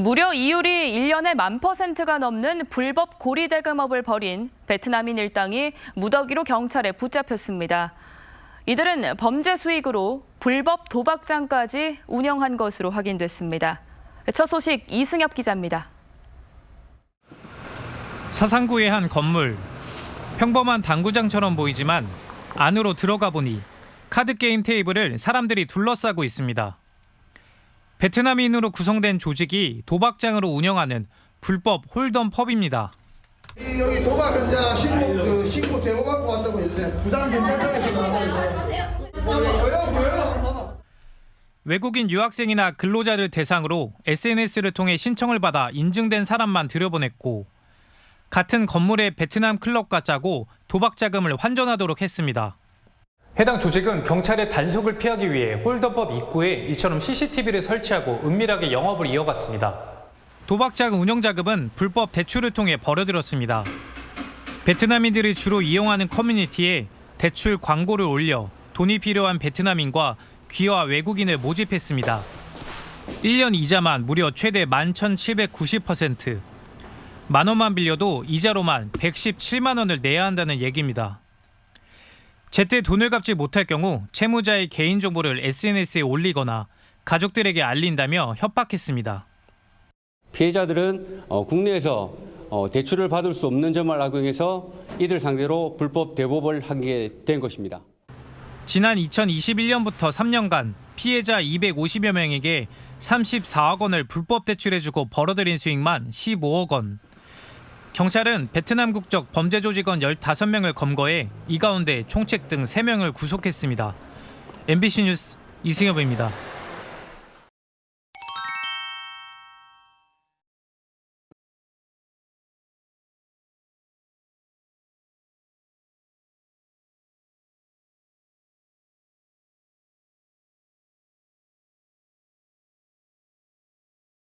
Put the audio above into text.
무려 이율이 1년에 만 퍼센트가 넘는 불법 고리 대금업을 벌인 베트남인 일당이 무더기로 경찰에 붙잡혔습니다. 이들은 범죄 수익으로 불법 도박장까지 운영한 것으로 확인됐습니다. 첫 소식 이승엽 기자입니다. 사상구의 한 건물. 평범한 당구장처럼 보이지만 안으로 들어가 보니 카드 게임 테이블을 사람들이 둘러싸고 있습니다. 베트남인으로 구성된 조직이 도박장으로 운영하는 불법 홀덤 펍입니다. 이 여기 도박 현장 신고 그 신고 제보 받고 왔다고 이제 부산 경찰청에서 있어요. 저요 저요. 외국인 유학생이나 근로자를 대상으로 SNS를 통해 신청을 받아 인증된 사람만 들여보냈고 같은 건물의 베트남 클럽과 짜고 도박 자금을 환전하도록 했습니다. 해당 조직은 경찰의 단속을 피하기 위해 홀더법 입구에 이처럼 CCTV를 설치하고 은밀하게 영업을 이어갔습니다. 도박자금 운영 자금은 불법 대출을 통해 벌어들였습니다. 베트남인들이 주로 이용하는 커뮤니티에 대출 광고를 올려 돈이 필요한 베트남인과 귀화 외국인을 모집했습니다. 1년 이자만 무려 최대 11,790%. 만 원만 빌려도 이자로만 117만 원을 내야 한다는 얘기입니다. 제때 돈을 갚지 못할 경우 채무자의 개인 정보를 SNS에 올리거나 가족들에게 알린다며 협박했습니다. 피해자들은 어, 국내에서 어, 대출을 받을 수 없는 점을 악용해서 이들 상대로 불법 대법을 하게 된 것입니다. 지난 2021년부터 3년간 피해자 250여 명에게 34억 원을 불법 대출해주고 벌어들인 수익만 15억 원. 경찰은 베트남 국적 범죄 조직원 15명을 검거해 이 가운데 총책 등 3명을 구속했습니다. MBC 뉴스 이승엽입니다.